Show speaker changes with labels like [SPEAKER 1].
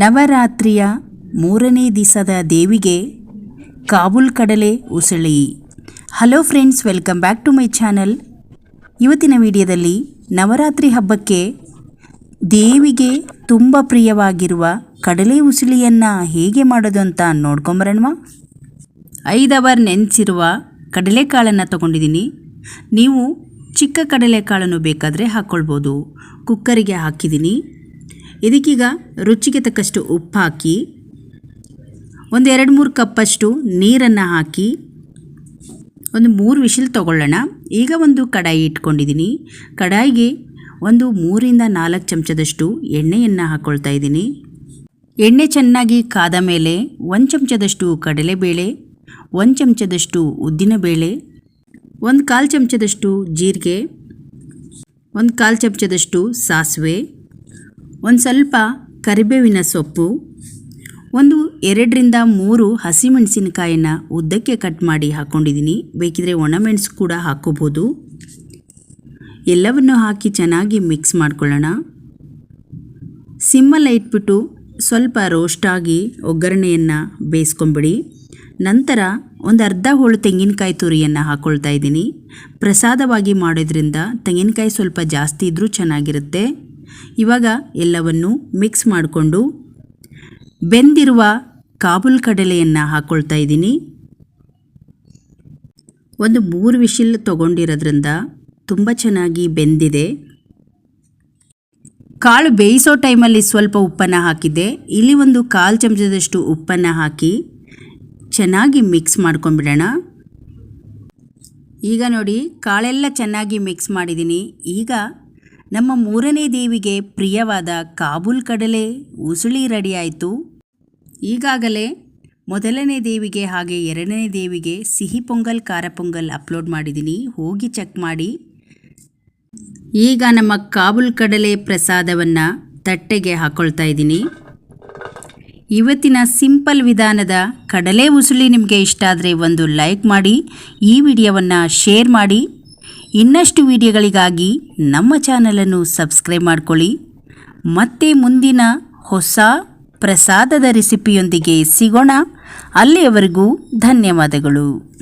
[SPEAKER 1] ನವರಾತ್ರಿಯ ಮೂರನೇ ದಿವಸದ ದೇವಿಗೆ ಕಾಬುಲ್ ಕಡಲೆ ಉಸಳಿ. Hello friends welcome back to my channel ಇವತ್ತಿನ ವಿಡಿಯೋದಲ್ಲಿ ನವರಾತ್ರಿ ಹಬ್ಬಕ್ಕೆ ದೇವಿಗೆ ತುಂಬ ಪ್ರಿಯವಾಗಿರುವ ಕಡಲೆ ಉಸುಳಿಯನ್ನು ಹೇಗೆ ಮಾಡೋದು ಅಂತ ನೋಡ್ಕೊಂಬರಣ್ಣ ಐದು ಅವರ್ ನೆನೆಸಿರುವ ಕಡಲೆಕಾಳನ್ನು ತಗೊಂಡಿದ್ದೀನಿ. ನೀವು ಚಿಕ್ಕ ಕಡಲೆಕಾಳನ್ನು ಬೇಕಾದರೆ ಹಾಕ್ಕೊಳ್ಬೋದು ಕುಕ್ಕರಿಗೆ ಹಾಕಿದ್ದೀನಿ. ಇದಕ್ಕೀಗ ರುಚಿಗೆ ತಕ್ಕಷ್ಟು ಉಪ್ಪು ಹಾಕಿ ಒಂದು ಎರಡು ಮೂರು ಕಪ್ಪಷ್ಟು ನೀರನ್ನು ಹಾಕಿ, ಒಂದು ಮೂರು ವಿಷಲ್ ತಗೊಳ್ಳೋಣ. ಈಗ ಒಂದು ಕಡಾಯಿ ಇಟ್ಕೊಂಡಿದ್ದೀನಿ. ಕಡಾಯಿಗೆ ಒಂದು ಮೂರಿಂದ ನಾಲ್ಕು ಚಮಚದಷ್ಟು ಎಣ್ಣೆಯನ್ನು ಹಾಕ್ಕೊಳ್ತಾ ಇದ್ದೀನಿ. ಎಣ್ಣೆ ಚೆನ್ನಾಗಿ ಕಾದ ಮೇಲೆ ಒಂದು ಚಮಚದಷ್ಟು ಕಡಲೆಬೇಳೆ, ಒಂದು ಚಮಚದಷ್ಟು ಉದ್ದಿನಬೇಳೆ, ಒಂದು ಕಾಲು ಚಮಚದಷ್ಟು ಜೀರಿಗೆ, ಒಂದು ಕಾಲು ಚಮಚದಷ್ಟು ಸಾಸಿವೆ ಒಂದು ಸ್ವಲ್ಪ ಕರಿಬೇವಿನ ಸೊಪ್ಪು, ಒಂದು ಎರಡರಿಂದ ಮೂರು ಹಸಿಮೆಣಸಿನಕಾಯಿನ ಉದ್ದಕ್ಕೆ ಕಟ್ ಮಾಡಿ ಹಾಕ್ಕೊಂಡಿದ್ದೀನಿ ಬೇಕಿದ್ರೆ ಒಣಮೆಣಸು ಕೂಡ ಹಾಕ್ಕೋಬೋದು ಎಲ್ಲವನ್ನು ಹಾಕಿ ಚೆನ್ನಾಗಿ ಮಿಕ್ಸ್ ಮಾಡ್ಕೊಳ್ಳೋಣ. ಸಿಮ್ಮಲ್ಲಿ ಇಟ್ಬಿಟ್ಟು ಸ್ವಲ್ಪ ರೋಸ್ಟಾಗಿ ಒಗ್ಗರಣೆಯನ್ನು ಬೇಯಿಸ್ಕೊಂಬಿಡಿ. ನಂತರ ಒಂದು ಅರ್ಧ ಹೋಳು ತೆಂಗಿನಕಾಯಿ ತುರಿಯನ್ನು ಹಾಕ್ಕೊಳ್ತಾ ಇದ್ದೀನಿ. ಪ್ರಸಾದವಾಗಿ ಮಾಡೋದ್ರಿಂದ ತೆಂಗಿನಕಾಯಿ ಸ್ವಲ್ಪ ಜಾಸ್ತಿ ಇದ್ದರೂ ಚೆನ್ನಾಗಿರುತ್ತೆ. ಇವಾಗ ಎಲ್ಲವನ್ನು ಮಿಕ್ಸ್ ಮಾಡಿಕೊಂಡು ಬೆಂದಿರುವ ಕಾಬುಲ್ ಕಡಲೆಯನ್ನು ಹಾಕ್ಕೊಳ್ತಾ ಇದ್ದೀನಿ. ಒಂದು ಮೂರು ವಿಶಿಲ್ ತೊಗೊಂಡಿರೋದ್ರಿಂದ ತುಂಬ ಚೆನ್ನಾಗಿ ಬೆಂದಿದೆ. ಕಾಳು ಬೇಯಿಸೋ ಟೈಮಲ್ಲಿ ಸ್ವಲ್ಪ ಉಪ್ಪನ್ನು ಹಾಕಿದ್ದೆ. ಇಲ್ಲಿ ಒಂದು ಕಾಲು ಚಮಚದಷ್ಟು ಉಪ್ಪನ್ನು ಹಾಕಿ ಚೆನ್ನಾಗಿ ಮಿಕ್ಸ್ ಮಾಡ್ಕೊಂಬಿಡೋಣ ಈಗ ನೋಡಿ ಕಾಳೆಲ್ಲ ಚೆನ್ನಾಗಿ ಮಿಕ್ಸ್ ಮಾಡಿದ್ದೀನಿ. ಈಗ ನಮ್ಮ ಮೂರನೇ ದೇವಿಗೆ ಪ್ರಿಯವಾದ ಕಾಬೂಲ್ ಕಡಲೆ ಉಸುಳಿ ರೆಡಿಯಾಯಿತು. ಈಗಾಗಲೇ ಮೊದಲನೇ ದೇವಿಗೆ ಹಾಗೆ ಎರಡನೇ ದೇವಿಗೆ ಸಿಹಿ ಪೊಂಗಲ್, ಖಾರ ಪೊಂಗಲ್ ಅಪ್ಲೋಡ್ ಮಾಡಿದ್ದೀನಿ. ಹೋಗಿ ಚೆಕ್ ಮಾಡಿ. ಈಗ ನಮ್ಮ ಕಾಬುಲ್ ಕಡಲೆ ಪ್ರಸಾದವನ್ನು ತಟ್ಟೆಗೆ ಹಾಕ್ಕೊಳ್ತಾ ಇದ್ದೀನಿ. ಇವತ್ತಿನ ಸಿಂಪಲ್ ವಿಧಾನದ ಕಡಲೆ ಉಸುಳಿ ನಿಮಗೆ ಇಷ್ಟ ಆದರೆ ಒಂದು ಲೈಕ್ ಮಾಡಿ, ಈ ವಿಡಿಯೋವನ್ನು ಶೇರ್ ಮಾಡಿ. ಇನ್ನಷ್ಟು ವಿಡಿಯೋಗಳಿಗಾಗಿ ನಮ್ಮ ಚಾನಲನ್ನು ಸಬ್ಸ್ಕ್ರೈಬ್ ಮಾಡಿಕೊಳ್ಳಿ. ಮತ್ತೆ ಮುಂದಿನ ಹೊಸ ಪ್ರಸಾದದ ರೆಸಿಪಿಯೊಂದಿಗೆ ಸಿಗೋಣ. ಅಲ್ಲಿಯವರೆಗೂ ಧನ್ಯವಾದಗಳು.